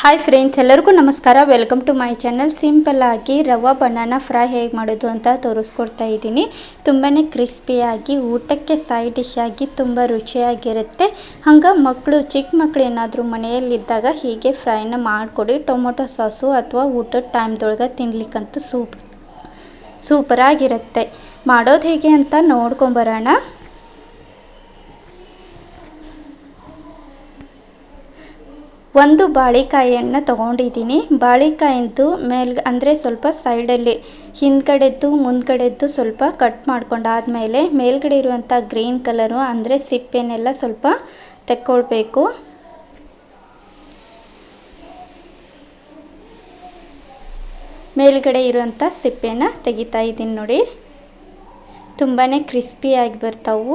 Hi friends ಎಲ್ಲರಿಗೂ ನಮಸ್ಕಾರ. Welcome to my channel simple ಆಗಿ ರವಾ ಬನಾನಾ ಫ್ರೈ ಹೇಗೆ ಮಾಡೋದು ಅಂತ ತೋರಿಸ್ಕೊಡ್ತಾ ಇದ್ದೀನಿ. ತುಂಬಾ ಕ್ರಿಸ್ಪಿಯಾಗಿ ಊಟಕ್ಕೆ ಸೈಡ್ ಡಿಶ್ ಆಗಿ ತುಂಬ ರುಚಿಯಾಗಿರುತ್ತೆ. ಹಂಗೆ ಮಕ್ಕಳು ಚಿಕ್ಕ ಮಕ್ಕಳು ಏನಾದರೂ ಮನೆಯಲ್ಲಿದ್ದಾಗ ಹೀಗೆ ಫ್ರೈನ ಮಾಡಿಕೊಡಿ. ಟೊಮೊಟೊ ಸಾಸು ಅಥವಾ ಊಟದ ಟೈಮ್ದೊಳಗೆ ತಿನ್ಲಿಕ್ಕಂತೂ ಸೂಪ್, ಸೂಪರಾಗಿರುತ್ತೆ. ಮಾಡೋದು ಹೇಗೆ ಅಂತ ನೋಡ್ಕೊಂಬರೋಣ ಒಂದು ಬಾಳೆಕಾಯಿಯನ್ನು ತಗೊಂಡಿದ್ದೀನಿ. ಬಾಳೆಕಾಯಿಂದು ಮೇಲ್, ಅಂದರೆ ಸ್ವಲ್ಪ ಸೈಡಲ್ಲಿ, ಹಿಂದ್ಗಡೆದ್ದು, ಮುಂದ್ಗಡೆದ್ದು ಸ್ವಲ್ಪ ಕಟ್ ಮಾಡ್ಕೊಂಡಾದಮೇಲೆ, ಮೇಲ್ಗಡೆ ಇರುವಂಥ ಗ್ರೀನ್ ಕಲರು, ಅಂದರೆ ಸಿಪ್ಪೆನೆಲ್ಲ ಸ್ವಲ್ಪ ತೆಕ್ಕೊಳ್ಬೇಕು. ಮೇಲ್ಗಡೆ ಇರುವಂಥ ಸಿಪ್ಪೆನ ತೆಗಿತಾ ಇದ್ದೀನಿ ನೋಡಿ. ತುಂಬಾ ಕ್ರಿಸ್ಪಿಯಾಗಿ ಬರ್ತಾವು.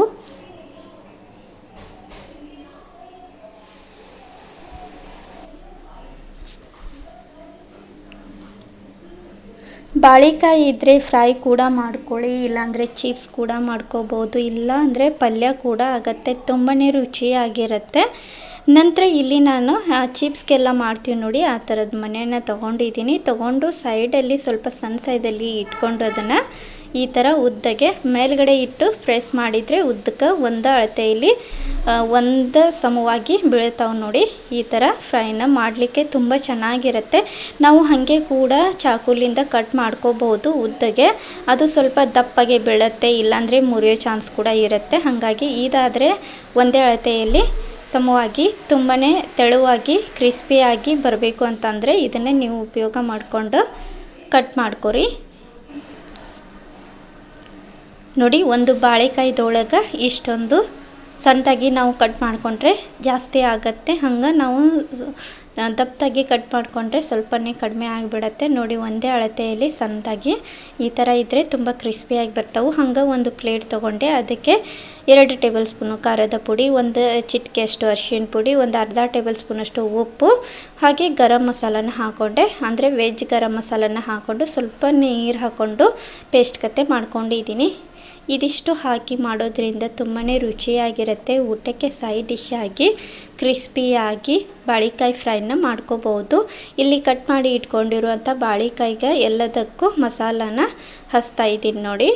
ಬಾಳೆಕಾಯಿ ಇದ್ದರೆ ಫ್ರೈ ಕೂಡ ಮಾಡ್ಕೊಳ್ಳಿ, ಇಲ್ಲಾಂದರೆ ಚಿಪ್ಸ್ ಕೂಡ ಮಾಡ್ಕೋಬೋದು ಇಲ್ಲ ಅಂದರೆ ಪಲ್ಯ ಕೂಡ ಆಗುತ್ತೆ ತುಂಬಾ ರುಚಿಯಾಗಿರುತ್ತೆ. ನಂತರ ಇಲ್ಲಿ ನಾನು ಚಿಪ್ಸ್ಗೆಲ್ಲ ಮಾಡ್ತೀವಿ ನೋಡಿ, ಆ ಥರದ ಮನೆಯನ್ನು ತೊಗೊಂಡಿದ್ದೀನಿ. ತೊಗೊಂಡು ಸೈಡಲ್ಲಿ ಸ್ವಲ್ಪ ಸಣ್ಣ ಸೈಜಲ್ಲಿ ಇಟ್ಕೊಂಡು ಅದನ್ನು ಈ ಥರ ಉದ್ದಗೆ ಮೇಲ್ಗಡೆ ಇಟ್ಟು ಪ್ರೆಸ್ ಮಾಡಿದರೆ ಉದ್ದಕ್ಕೆ ಒಂದು ಅಳತೆಯಲ್ಲಿ ಒಂದು ಸಮವಾಗಿ ಬೀಳ್ತಾವೆ ನೋಡಿ. ಈ ಥರ ಫ್ರೈನ ಮಾಡಲಿಕ್ಕೆ ತುಂಬ ಚೆನ್ನಾಗಿರುತ್ತೆ. ನಾವು ಹಾಗೆ ಕೂಡ ಚಾಕುಲಿಂದ ಕಟ್ ಮಾಡ್ಕೋಬೋದು ಉದ್ದಗೆ. ಅದು ಸ್ವಲ್ಪ ದಪ್ಪಗೆ ಬೀಳುತ್ತೆ, ಇಲ್ಲಾಂದರೆ ಮುರಿಯೋ ಚಾನ್ಸ್ ಕೂಡ ಇರುತ್ತೆ. ಹಾಗಾಗಿ ಇದಾದರೆ ಒಂದೇ ಅಳತೆಯಲ್ಲಿ ಸಮವಾಗಿ ತುಂಬಾ ತೆಳುವಾಗಿ ಕ್ರಿಸ್ಪಿಯಾಗಿ ಬರಬೇಕು ಅಂತಂದರೆ ಇದನ್ನೇ ನೀವು ಉಪಯೋಗ ಮಾಡಿಕೊಂಡು ಕಟ್ ಮಾಡ್ಕೋರಿ. ನೋಡಿ, ಒಂದು ಬಾಳೆಕಾಯಿದೊಳಗೆ ಇಷ್ಟೊಂದು ಸಣ್ಣದಾಗಿ ನಾವು ಕಟ್ ಮಾಡಿಕೊಂಡ್ರೆ ಜಾಸ್ತಿ ಆಗುತ್ತೆ. ಹಂಗೆ ನಾವು ದಪ್ಪದಾಗಿ ಕಟ್ ಮಾಡಿಕೊಂಡ್ರೆ ಸ್ವಲ್ಪನೇ ಕಡಿಮೆ ಆಗಿಬಿಡತ್ತೆ. ನೋಡಿ, ಒಂದೇ ಅಳತೆಯಲ್ಲಿ ಸಣ್ಣದಾಗಿ ಈ ಥರ ಇದ್ದರೆ ತುಂಬ ಕ್ರಿಸ್ಪಿಯಾಗಿ ಬರ್ತಾವೆ. ಹಂಗೆ ಒಂದು ಪ್ಲೇಟ್ ತೊಗೊಂಡೆ. ಅದಕ್ಕೆ ಎರಡು ಟೇಬಲ್ ಸ್ಪೂನು ಖಾರದ ಪುಡಿ, ಒಂದು ಚಿಟಿಕೆಯಷ್ಟು ಅರಿಶಿಣ ಪುಡಿ, ಒಂದು ಅರ್ಧ ಟೇಬಲ್ ಸ್ಪೂನಷ್ಟು ಉಪ್ಪು, ಹಾಗೆ ಗರಂ ಮಸಾಲನ ಹಾಕ್ಕೊಂಡೆ ಅಂದರೆ ವೆಜ್ ಗರಂ ಮಸಾಲನ ಹಾಕ್ಕೊಂಡು ಸ್ವಲ್ಪ ನೀರು ಹಾಕ್ಕೊಂಡು ಪೇಸ್ಟ್ ಕತ್ತೆ ಮಾಡ್ಕೊಂಡಿದ್ದೀನಿ ಇದಿಷ್ಟು ಹಾಕಿ ಮಾಡೋದ್ರಿಂದ ತುಂಬಾ ರುಚಿಯಾಗಿರುತ್ತೆ. ಊಟಕ್ಕೆ ಸೈಡ್ ಡಿಶ್ ಆಗಿ ಕ್ರಿಸ್ಪಿಯಾಗಿ ಬಾಳೆಕಾಯಿ ಫ್ರೈನ ಮಾಡ್ಕೋಬಹುದು ಇಲ್ಲಿ ಕಟ್ ಮಾಡಿ ಇಟ್ಕೊಂಡಿರುವಂಥ ಬಾಳೆಕಾಯಿಗೆ ಎಲ್ಲದಕ್ಕೂ ಮಸಾಲಾನ ಹಚ್ತಾ ಇದ್ದೀನಿ ನೋಡಿ.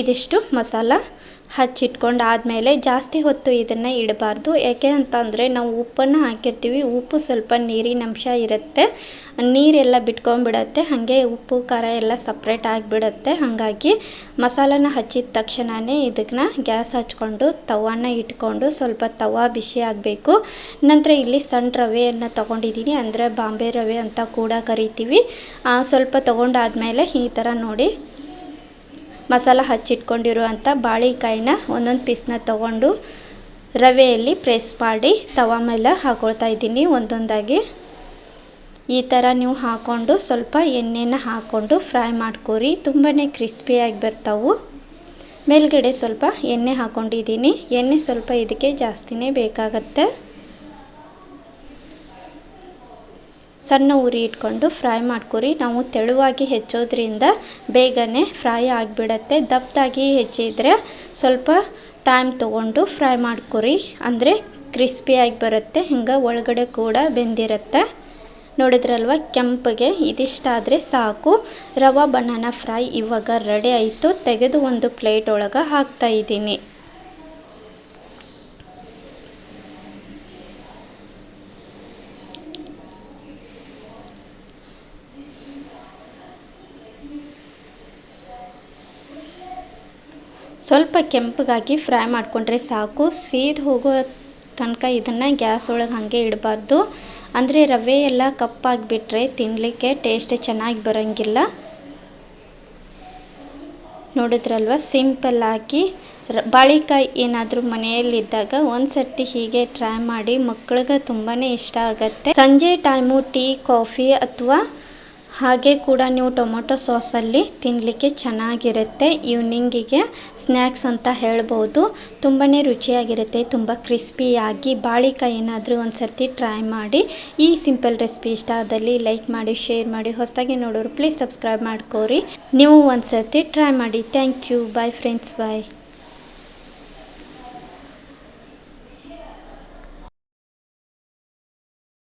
ಇದಿಷ್ಟು ಮಸಾಲ ಹಚ್ಚಿಟ್ಕೊಂಡು ಆದಮೇಲೆ ಜಾಸ್ತಿ ಹೊತ್ತು ಇದನ್ನು ಇಡಬಾರ್ದು. ಯಾಕೆ ಅಂತಂದರೆ ನಾವು ಉಪ್ಪನ್ನು ಹಾಕಿರ್ತೀವಿ. ಉಪ್ಪು ಸ್ವಲ್ಪ ನೀರಿನ ಅಂಶ ಇರುತ್ತೆ. ನೀರೆಲ್ಲ ಬಿಟ್ಕೊಂಡ್ಬಿಡತ್ತೆ. ಹಾಗೆ ಉಪ್ಪು, ಖಾರ ಎಲ್ಲ ಸಪ್ರೇಟ್ ಆಗಿಬಿಡತ್ತೆ. ಹಾಗಾಗಿ ಮಸಾಲನ ಹಚ್ಚಿದ ತಕ್ಷಣವೇ ಇದನ್ನ ಗ್ಯಾಸ್ ಹಚ್ಕೊಂಡು ತವಾನ ಇಟ್ಕೊಂಡು ಸ್ವಲ್ಪ ತವಾ ಬಿಸಿ ಆಗಬೇಕು. ನಂತರ ಇಲ್ಲಿ ಸಣ್ಣ ರವೆಯನ್ನು ತೊಗೊಂಡಿದ್ದೀನಿ. ಅಂದರೆ ಬಾಂಬೆ ರವೆ ಅಂತ ಕೂಡ ಕರಿತೀವಿ. ಸ್ವಲ್ಪ ತೊಗೊಂಡಾದ್ಮೇಲೆ ಈ ಥರ ನೋಡಿ ಮಸಾಲ ಹಚ್ಚಿಟ್ಕೊಂಡಿರುವಂಥ ಬಾಳೆಕಾಯಿನ ಒಂದೊಂದು ಪೀಸ್ನ ತೊಗೊಂಡು ರವೆಯಲ್ಲಿ ಪ್ರೆಸ್ ಮಾಡಿ ತವ ಮೇಲೆ ಹಾಕೊಳ್ತಾ ಇದ್ದೀನಿ ಒಂದೊಂದಾಗಿ. ಈ ಥರ ನೀವು ಹಾಕ್ಕೊಂಡು ಸ್ವಲ್ಪ ಎಣ್ಣೆನ ಹಾಕ್ಕೊಂಡು ಫ್ರೈ ಮಾಡ್ಕೊರಿ. ತುಂಬಾ ಕ್ರಿಸ್ಪಿಯಾಗಿ ಬರ್ತಾವು. ಮೇಲ್ಗಡೆ ಸ್ವಲ್ಪ ಎಣ್ಣೆ ಹಾಕ್ಕೊಂಡಿದ್ದೀನಿ ಎಣ್ಣೆ ಸ್ವಲ್ಪ ಇದಕ್ಕೆ ಜಾಸ್ತಿನೇ ಬೇಕಾಗತ್ತೆ. ಸಣ್ಣ ಉರಿ ಇಟ್ಕೊಂಡು ಫ್ರೈ ಮಾಡ್ಕೊರಿ. ನಾವು ತೆಳುವಾಗಿ ಹೆಚ್ಚೋದ್ರಿಂದ ಬೇಗನೆ ಫ್ರೈ ಆಗಿಬಿಡತ್ತೆ. ದಪ್ಪದಾಗಿ ಹೆಚ್ಚಿದ್ರೆ ಸ್ವಲ್ಪ ಟೈಮ್ ತೊಗೊಂಡು ಫ್ರೈ ಮಾಡ್ಕೊರಿ. ಅಂದರೆ ಕ್ರಿಸ್ಪಿಯಾಗಿ ಬರುತ್ತೆ, ಹಿಂಗೆ ಒಳಗಡೆ ಕೂಡ ಬೆಂದಿರುತ್ತೆ. ನೋಡಿದ್ರಲ್ವ, ಕೆಂಪಗೆ ಇದಿಷ್ಟಾದರೆ ಸಾಕು. ರವಾ ಬನಾನಾ ಫ್ರೈ ಇವಾಗ ರೆಡಿ ಆಯಿತು. ತೆಗೆದು ಒಂದು ಪ್ಲೇಟ್ ಒಳಗೆ ಹಾಕ್ತಾ ಇದ್ದೀನಿ. ಸ್ವಲ್ಪ ಕೆಂಪಗಾಗಿ ಫ್ರೈ ಮಾಡಿಕೊಂಡ್ರೆ ಸಾಕು. ಸೀದ್ ಹೋಗೋ ತನಕ ಇದನ್ನು ಗ್ಯಾಸ್ ಒಳಗೆ ಹಾಗೆ ಇಡಬಾರ್ದು. ಅಂದರೆ ರವೆ ಎಲ್ಲ ಕಪ್ಪಾಗಿಬಿಟ್ರೆ ತಿನ್ನಲಿಕ್ಕೆ ಟೇಸ್ಟ್ ಚೆನ್ನಾಗಿ ಬರೋಂಗಿಲ್ಲ. ನೋಡಿದ್ರಲ್ವ? ಸಿಂಪಲ್ಲಾಗಿ ರ, ಬಾಳೆಕಾಯಿ ಏನಾದರೂ ಮನೆಯಲ್ಲಿದ್ದಾಗ ಒಂದು ಸರ್ತಿ ಹೀಗೆ ಟ್ರೈ ಮಾಡಿ ಮಕ್ಕಳಿಗೆ ತುಂಬಾ ಇಷ್ಟ ಆಗುತ್ತೆ. ಸಂಜೆ ಟೈಮು ಟೀ, ಕಾಫಿ ಅಥವಾ ಹಾಗೆ ಕೂಡ ನೀವು ಟೊಮೊಟೊ ಸಾಸಲ್ಲಿ ತಿನ್ನಲಿಕ್ಕೆ ಚೆನ್ನಾಗಿರುತ್ತೆ, ಈವ್ನಿಂಗಿಗೆ ಸ್ನ್ಯಾಕ್ಸ್ ಅಂತ ಹೇಳ್ಬೋದು. ತುಂಬಾ ರುಚಿಯಾಗಿರುತ್ತೆ, ತುಂಬ ಕ್ರಿಸ್ಪಿಯಾಗಿ. ಬಾಳಿಕಾಯಿ ಏನಾದರೂ ಒಂದು ಸರ್ತಿ ಟ್ರೈ ಮಾಡಿ. ಈ ಸಿಂಪಲ್ ರೆಸಿಪಿ ಇಷ್ಟ ಆದಲ್ಲಿ ಲೈಕ್ ಮಾಡಿ, ಶೇರ್ ಮಾಡಿ, ಹೊಸದಾಗಿ ನೋಡೋರು ಪ್ಲೀಸ್ ಸಬ್ಸ್ಕ್ರೈಬ್ ಮಾಡ್ಕೋರಿ. ನೀವು ಒಂದು ಸರ್ತಿ ಟ್ರೈ ಮಾಡಿ. Thank you. Bye friends bye